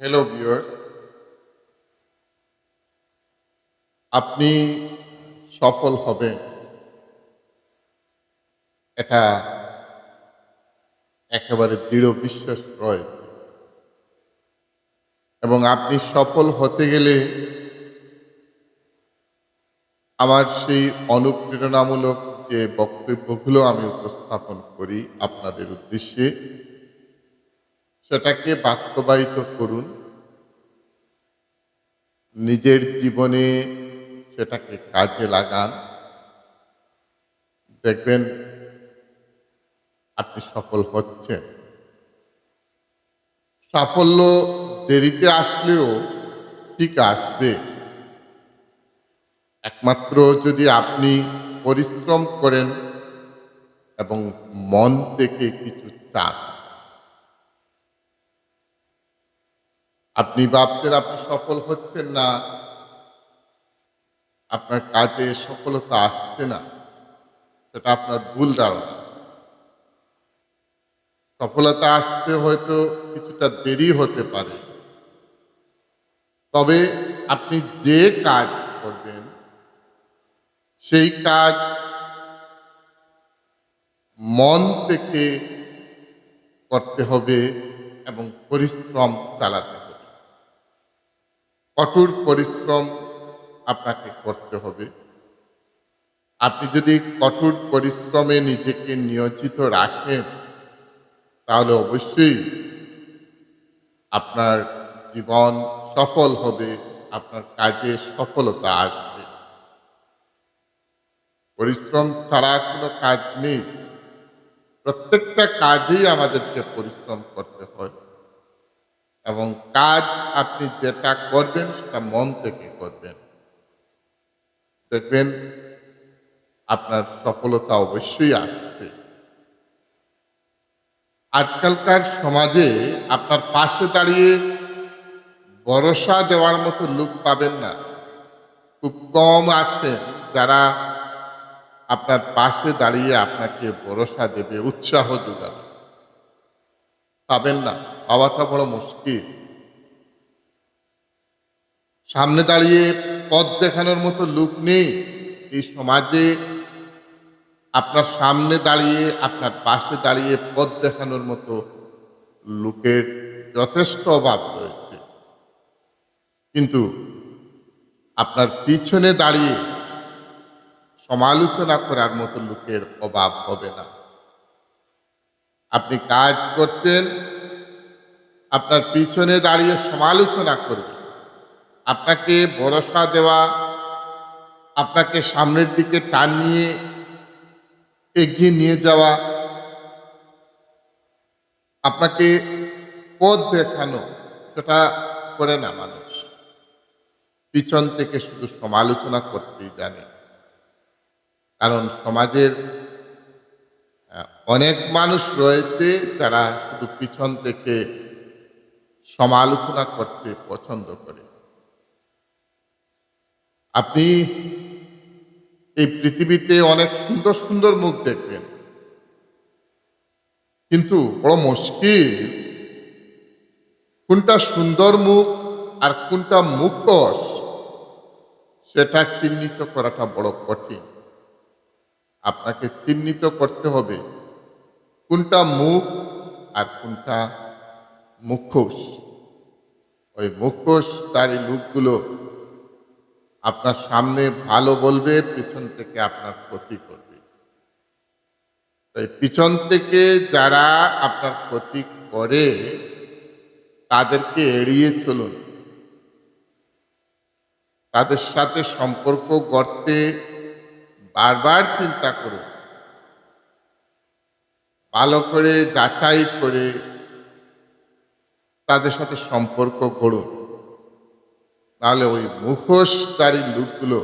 Hello viewers আপনি সফল হবেন। এটা একেবারে দৃঢ় বিশ্বাস রয়েছে এবং আপনি সফল হতে গেলে আমার সেই অনুপ্রেরণামূলক যে বক্তব্যগুলো আমি উপস্থাপন করি আপনাদের উদ্দেশ্যে সেটাকে বাস্তবায়িত করুন। নিজের জীবনে সেটাকে কাজে লাগান। দেখবেন আপনি সফল হচ্ছেন। সাফল্য দেরিতে আসলেও ঠিক আসবে। একমাত্র যদি আপনি পরিশ্রম করেন এবং মন থেকে কিছু চান। আপনি ভাবছেন আপনি সফল হচ্ছেন না। আপনার কাজে সফলতা আসছে না। সেটা আপনার ভুল ধারণা। সফলতা আসতে হয়তো কিছুটা দেরি হতে পারে। তবে আপনি যে কাজ করবেন, সেই কাজ মন থেকে করতে হবে এবং পরিশ্রম চালাতে হবে কঠোর পরিশ্রম আপনাকে করতে হবে। আপনি যদি কঠোর পরিশ্রমে নিজেকে নিয়োজিত রাখেন, তাহলে অবশ্যই আপনার জীবন সফল হবে, আপনার কাজে সফলতা আসবে। পরিশ্রম ছাড়া কোনো কাজ নেই। প্রত্যেকটা কাজেই আমাদেরকে পরিশ্রম করতে এবং কাজ আপনি যেটা করবেন সেটা মন থেকে করবেন। দেখবেন আপনার সফলতা অবশ্যই আসবে। আজকালকার সমাজে আপনার পাশে দাঁড়িয়ে ভরসা দেওয়ার মতো লোক পাবেন না। খুব কম আছেন যারা আপনার পাশে দাঁড়িয়ে আপনাকে ভরসা দেবে, উৎসাহ যোগাবে। পাবেন না। পাওয়াটা বড় মুশকিল। সামনে দাঁড়িয়ে পথ দেখানোর মতো লোক নেই। এই সমাজে আপনার সামনে দাঁড়িয়ে, আপনার পাশে দাঁড়িয়ে পথ দেখানোর মতো লোকের যথেষ্ট অভাব রয়েছে। কিন্তু আপনার পিছনে দাঁড়িয়ে সমালোচনা করার মতো লোকের অভাব হবে না। আপনি কাজ করছেন আপনার পিছনে দাঁড়িয়ে সমালোচনা করবে আপনাকে ভরসা দেওয়া, আপনাকে সামনের দিকে টান নিয়ে এগিয়ে নিয়ে যাওয়া, আপনাকে পথ দেখানো, সেটা করে না মানুষ। পিছন থেকে শুধু সমালোচনা করতেই জানে। কারণ সমাজের অনেক মানুষ রয়েছে যারা শুধু পিছন থেকে সমালোচনা করতে পছন্দ করে। আপনি এই পৃথিবীতে অনেক সুন্দর সুন্দর মুখ দেখবেন। কিন্তু বড় মুশকিল, কোনটা সুন্দর মুখ আর কোনটা মুখোশ, সেটা চিহ্নিত করাটা বড় কঠিন। আপনাকে চিহ্নিত করতে হবে। কোনটা মুখ আর কোনটা মুখোশ। ওই মুখোশধারী লোকগুলো আপনার সামনে ভালো বলবে, পিছন থেকে আপনার ক্ষতি করবে। তাই পিছন থেকে যারা আপনার ক্ষতি করে, তাদেরকে এড়িয়ে চলুন। তাদের সাথে সম্পর্ক গড়তে বারবার চিন্তা করুন ভালো করে যাচাই করে তাদের সাথে সম্পর্ক গড়ুন তাহলে ওই মুখোশধারী লোকগুলো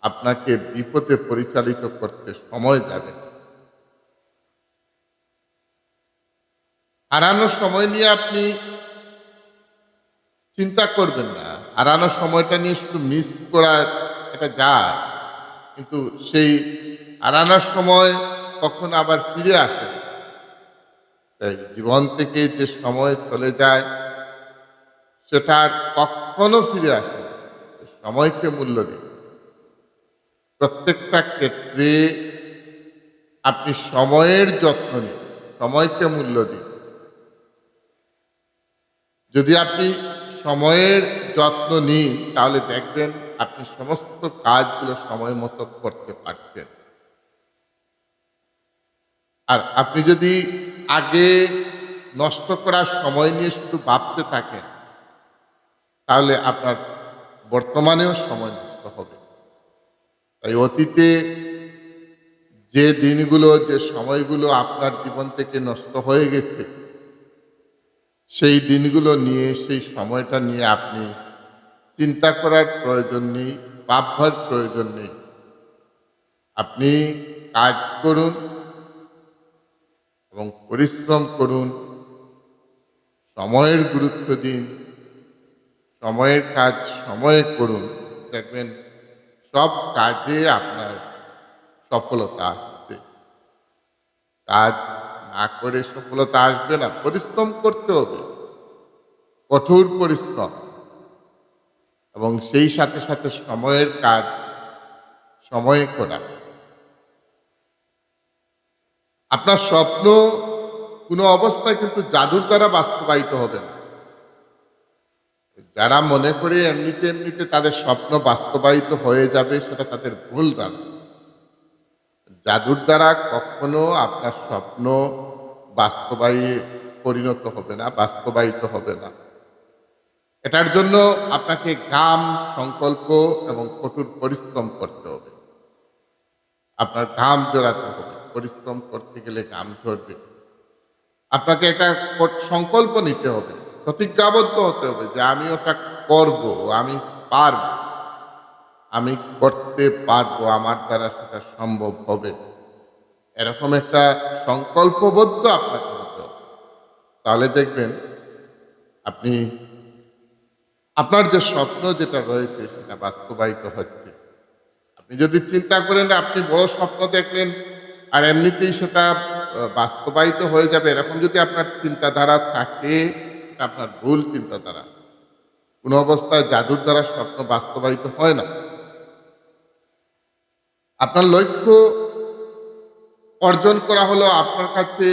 আপনাকে বিপদে পরিচালিত করতে সময় যাবে না। হারানোর সময় নিয়ে আপনি চিন্তা করবেন না। হারানোর সময়টা নিয়ে শুধু মিস করা, এটা যায়। কিন্তু সেই হারানোর সময় কখন আবার ফিরে আসে? তাই জীবন থেকে যে সময় চলে যায়, সেটা আর কখনো ফিরে আসে সময়কে মূল্য দিন প্রত্যেকটা ক্ষেত্রে আপনি সময়ের যত্ন নিন, সময়কে মূল্য দিন। যদি আপনি সময়ের যত্ন নিন, তাহলে দেখবেন আপনি সমস্ত কাজগুলো সময় মতো করতে পারতেন। আর আপনি যদি আগে নষ্ট করার সময় নিয়ে শুধু ভাবতে থাকেন, তাহলে আপনার বর্তমানেও সময় নষ্ট হবে। তাই অতীতে যে দিনগুলো, যে সময়গুলো আপনার জীবন থেকে নষ্ট হয়ে গেছে, সেই দিনগুলো নিয়ে, সেই সময়টা নিয়ে আপনি চিন্তা করার প্রয়োজন নেই ভাববার প্রয়োজন নেই। আপনি কাজ করুন এবং পরিশ্রম করুন, সময়ের গুরুত্ব দিন, সময়ের কাজ সময়ে করুন, দেখবেন সব কাজে আপনার সফলতা আসছে। কাজ না করে সফলতা আসবে না, পরিশ্রম করতে হবে, কঠোর পরিশ্রম। এবং সেই সাথে সাথে সময়ের কাজ, সময়ে করা। আপনার স্বপ্ন কোনো অবস্থায় কিন্তু জাদুর দ্বারা বাস্তবায়িত হবে না। যারা মনে করে এমনিতে এমনিতে তাদের স্বপ্ন বাস্তবায়িত হয়ে যাবে, সেটা তাদের ভুল ধারণা। জাদুর দ্বারা কখনো আপনার স্বপ্ন বাস্তবায়ী পরিণত হবে না, বাস্তবায়িত হবে না। এটার জন্য আপনাকে গাম সংকল্প এবং কঠোর পরিশ্রম করতে হবে। আপনার ঘাম জোড়াতে হবে। পরিশ্রম করতে গেলে ঘাম ঝরবে। আপনাকে একটা সংকল্প নিতে হবে। প্রতিজ্ঞাবদ্ধ হতে হবে যে আমি ওটা করব, আমি পারব। আমি করতে পারব, আমার দ্বারা সেটা সম্ভব হবে। এরকম একটা সংকল্পবদ্ধ আপনাকে হতে হবে। তাহলে দেখবেন, আপনি আপনার যে স্বপ্ন যেটা রয়েছে সেটা বাস্তবায়িত হচ্ছে। আপনি যদি চিন্তা করেন আপনি বড় স্বপ্ন দেখলেন আর এমনিতেই সেটা বাস্তবায়িত হয়ে যাবে, এরকম যদি আপনার চিন্তাধারা থাকে আপনার ভুল চিন্তাধারা। কোনো অবস্থায় জাদুর দ্বারা স্বপ্ন বাস্তবায়িত হয় না। আপনার লক্ষ্য অর্জন করা হলো আপনার কাছে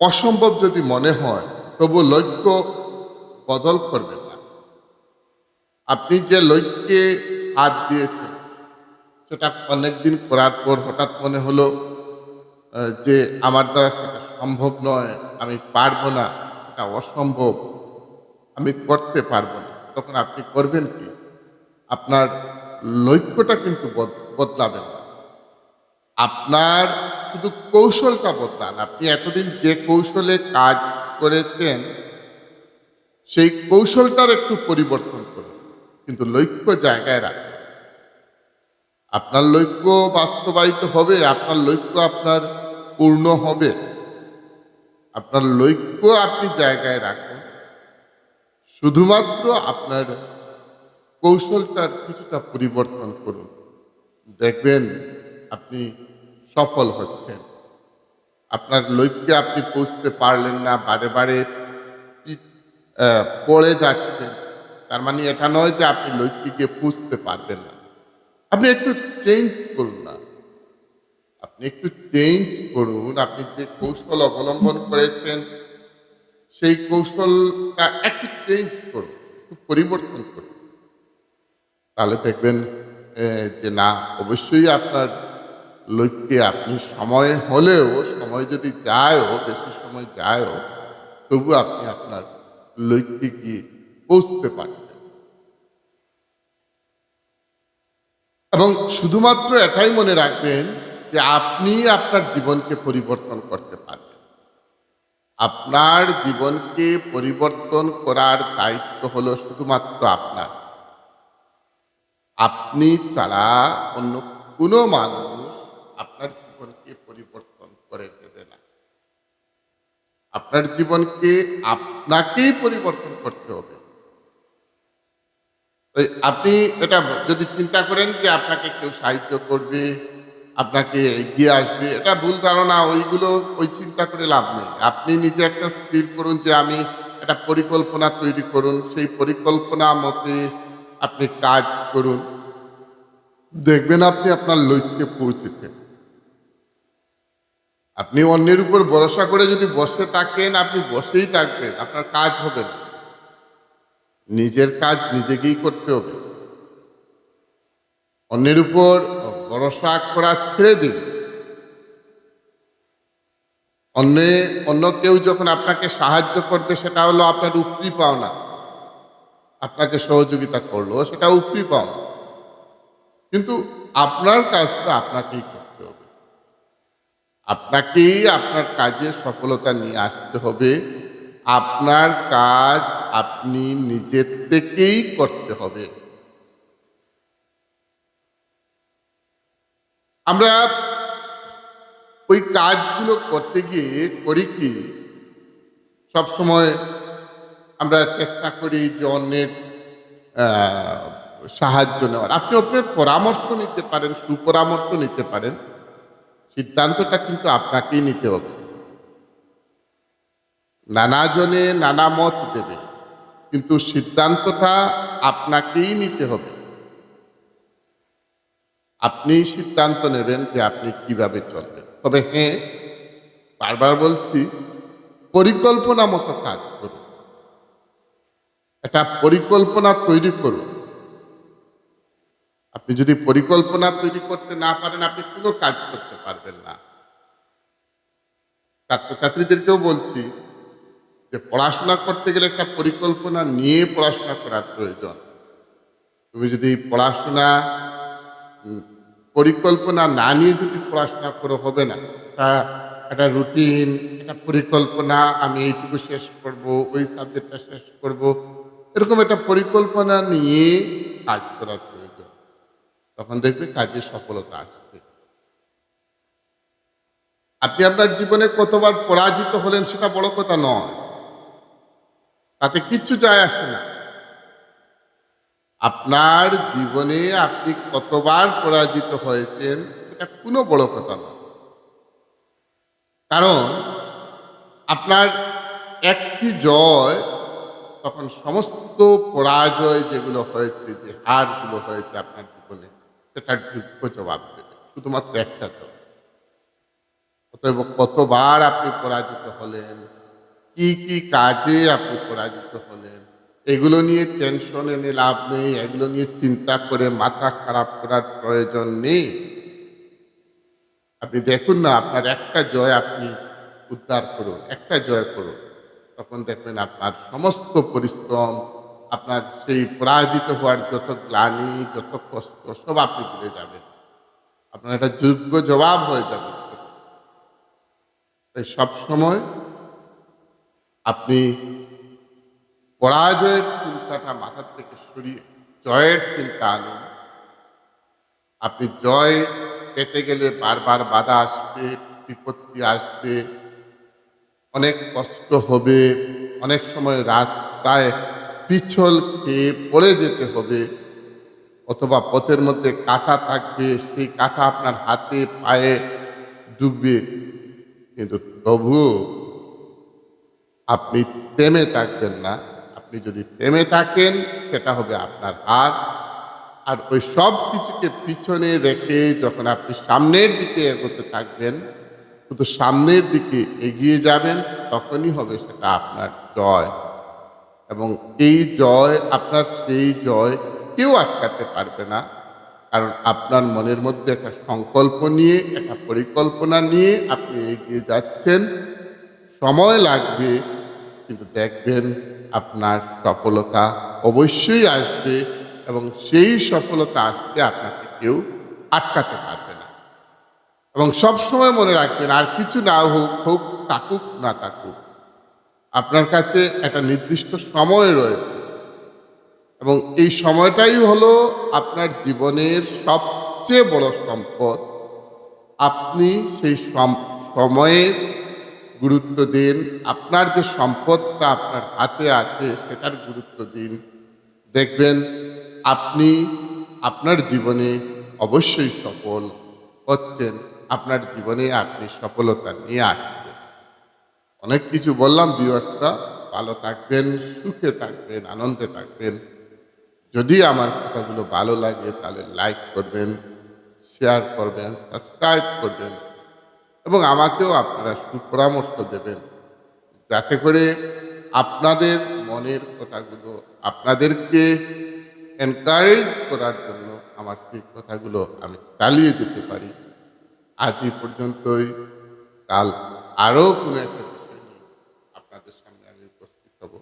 অসম্ভব যদি মনে হয়, তবু লক্ষ্য বদল করবেন না। আপনি যে লক্ষ্যে হাত দিয়েছেন, সেটা অনেকদিন করার পর হঠাৎ মনে হলো যে আমার দ্বারা সেটা সম্ভব নয়, আমি পারব না, সেটা অসম্ভব, আমি করতে পারব না। তখন আপনি করবেন কি? আপনার লক্ষ্যটা কিন্তু বদ- বদলাবেন না। আপনার শুধু কৌশলটা বদলান। আপনি এতদিন যে কৌশলে কাজ করেছেন সেই কৌশলটার একটু পরিবর্তন করুন। কিন্তু লক্ষ্য জায়গায় রাখুন। আপনার লক্ষ্য বাস্তবায়িত হবে, আপনার লক্ষ্য আপনার পূর্ণ হবে। আপনার লক্ষ্য আপনি জায়গায় রাখুন। শুধুমাত্র আপনার কৌশলটার কিছুটা পরিবর্তন করুন। দেখবেন আপনি সফল হচ্ছেন। আপনার লক্ষ্যে আপনি পৌঁছতে পারলেন না, বারে বারে পড়ে যাচ্ছেন, তার মানে এটা নয় যে আপনি লক্ষ্যে গিয়ে পুষতে পারবেন না। আপনি একটু চেঞ্জ করুন না। আপনি একটু চেঞ্জ করুন, আপনি যে কৌশল অবলম্বন করেছেন, সেই কৌশলটা একটু চেঞ্জ করুন, একটু পরিবর্তন করুন। তাহলে দেখবেন যে না, অবশ্যই আপনার লক্ষ্যে আপনি সময় হলেও, সময় যদি যায়ও, বেশি সময় যায়ও, তবু আপনি আপনার লক্ষ্যে গিয়ে পৌঁছতে পারছেন এবং শুধুমাত্র এটাই মনে রাখবেন যে আপনি আপনার জীবনকে পরিবর্তন করতে পারবেন। আপনার জীবনকে পরিবর্তন করার দায়িত্ব হলো শুধুমাত্র আপনার। আপনি ছাড়া অন্য কোনো মানুষ আপনার জীবনকে পরিবর্তন করে দেবে না আপনার জীবনকে আপনাকেই পরিবর্তন করতে হবে। আপনি এটা যদি চিন্তা করেন যে আপনাকে কেউ সাহায্য করবে, আপনাকে এগিয়ে আসবে, এটা ভুল ধারণা, ওইগুলো ওই চিন্তা করে লাভ নেই। আপনি নিজে একটা স্থির করুন যে আমি একটা পরিকল্পনা তৈরি করুন। সেই পরিকল্পনা মতে আপনি কাজ করুন। দেখবেন আপনি আপনার লক্ষ্যে পৌঁছেছেন। আপনি অন্যের উপর ভরসা করে যদি বসে থাকেন, আপনি বসেই থাকবেন, আপনার কাজ হবে না। নিজের কাজ নিজেকেই করতে হবে। অন্যের উপর ভরসা করা ছেড়ে দিন। অন্য অন্য কেউ যখন আপনাকে সাহায্য করবে, সেটা হলো আপনার উপরি পাওনা। আপনাকে সহযোগিতা করল, সেটা উপরি পাওনা। কিন্তু আপনার কাজটা আপনাকেই আপনাকেই আপনার কাজে সফলতা নিয়ে আসতে হবে। আপনার কাজ আপনি নিজের থেকেই করতে হবে। আমরা ওই কাজগুলো করতে গিয়ে করি কি, সবসময় আমরা চেষ্টা করি যে অন্যের সাহায্য নেওয়ার। আপনি আপনার পরামর্শ নিতে পারেন, সুপরামর্শ নিতে পারেন। সিদ্ধান্তটা কিন্তু আপনাকেই নিতে হবে। নানা জনে নানা মত দেবে, কিন্তু সিদ্ধান্তটা আপনাকেই নিতে হবে। আপনি সিদ্ধান্ত নেবেন যে আপনি কীভাবে চলবেন। তবে হ্যাঁ বারবার বলছি, পরিকল্পনা মতো কাজ করুন। একটা পরিকল্পনা তৈরি করুন। আপনি যদি পরিকল্পনা তৈরি করতে না পারেন, আপনি কোনো কাজ করতে পারবেন না। ছাত্রছাত্রীদেরকেও বলছি যে পড়াশোনা করতে গেলে একটা পরিকল্পনা নিয়ে পড়াশোনা করার প্রয়োজন। তুমি যদি পড়াশোনা পরিকল্পনা না নিয়ে যদি পড়াশোনা করো, হবে না। একটা একটা রুটিন, একটা পরিকল্পনা, আমি এইটুকু শেষ করব, ওই সাবজেক্টটা শেষ করব, এরকম একটা পরিকল্পনা নিয়ে কাজ করার তখন দেখবে কাজে সফলতা আসছে। আপনি আপনার জীবনে কতবার পরাজিত হলেন সেটা বড় কথা নয়। তাতে কিচ্ছু যায় আসে না। আপনার জীবনে আপনি কতবার পরাজিত হয়েছেন এটা কোনো বড় কথা নয়। কারণ আপনার একটি জয়, তখন সমস্ত পরাজয় যেগুলো হয়েছে, যে হারগুলো হয়েছে আপনার সেটার যোগ্য জবাব দেবে। শুধুমাত্র একটা জয় অতএব কতবার আপনি পরাজিত হলেন, কি কি কাজে আপনি পরাজিত হলেন, এগুলো নিয়ে টেনশন এনে লাভ নেই, এগুলো নিয়ে চিন্তা করে মাথা খারাপ করার প্রয়োজন নেই। আপনি দেখুন না, আপনার একটা জয় আপনি উদ্ধার করুন, একটা জয় করুন। তখন দেখবেন আপনার সমস্ত পরিশ্রম আপনার সেই পরাজিত হওয়ার যত গ্লানি, যত কষ্ট, সব আপনি ভুলে যাবেন। আপনার একটা যোগ্য জবাব হয়ে যাবে। তাই সবসময় আপনি পরাজয়ের চিন্তাটা মাথার থেকে সরিয়ে জয়ের চিন্তা আনুন। আপনি জয় পেতে গেলে বারবার বাধা আসবে, বিপত্তি আসবে, অনেক কষ্ট হবে, অনেক সময় রাস্তায় পিছল খেয়ে পড়ে যেতে হবে, অথবা পথের মধ্যে কাঁটা থাকবে, সেই কাঁটা আপনার হাতে, পায়ে ডুববে। কিন্তু তবুও আপনি তেমে থাকবেন না। আপনি যদি তেমে থাকেন, সেটা হবে আপনার হাত। আর ওই সব কিছুকে পিছনে রেখে যখন আপনি সামনের দিকে এগোতে থাকবেন, শুধু সামনের দিকে এগিয়ে যাবেন, তখনই হবে সেটা আপনার জয়। এবং এই জয়, আপনার সেই জয় কেউ আটকাতে পারবে না। কারণ আপনার মনের মধ্যে একটা সংকল্প নিয়ে, একটা পরিকল্পনা নিয়ে আপনি এগিয়ে যাচ্ছেন। সময় লাগবে, কিন্তু দেখবেন আপনার সফলতা অবশ্যই আসবে এবং সেই সফলতা আসতে আপনাকে কেউ আটকাতে পারবে না। এবং সব সময় মনে রাখবেন, আর কিছু না হোক হোক থাকুক, না থাকুক। আপনার কাছে একটা নির্দিষ্ট সময় রয়েছে। এবং এই সময়টাই হলো আপনার জীবনের সবচেয়ে বড় সম্পদ। আপনি সেই সম- সময়ের গুরুত্ব দিন। আপনার যে সম্পদটা আপনার হাতে আছে, সেটার গুরুত্ব দিন। দেখবেন আপনি আপনার জীবনে অবশ্যই সফল হচ্ছেন। আপনার জীবনে আপনি সফলতা নিয়ে আসছেন। অনেক কিছু বললাম, ভিউয়ার্সরা, ভালো থাকবেন, সুখে থাকবেন, আনন্দে থাকবেন। যদি আমার কথাগুলো ভালো লাগে, তাহলে লাইক করবেন শেয়ার করবেন সাবস্ক্রাইব করবেন এবং আমাকেও আপনারা সুপরামর্শ দেবেন। যাতে করে আপনাদের মনের কথাগুলো আপনাদেরকে এনকারেজ করার জন্য আমার সেই কথাগুলো আমি চালিয়ে যেতে পারি। আজ এই পর্যন্তই। কাল আরও কোনো একটা বিষয় নিয়ে আপনাদের সামনে আমি উপস্থিত হব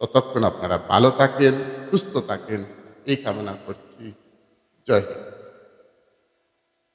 ততক্ষণ আপনারা ভালো থাকেন সুস্থ থাকেন। এই কামনা করছি। জয় হিন্দ।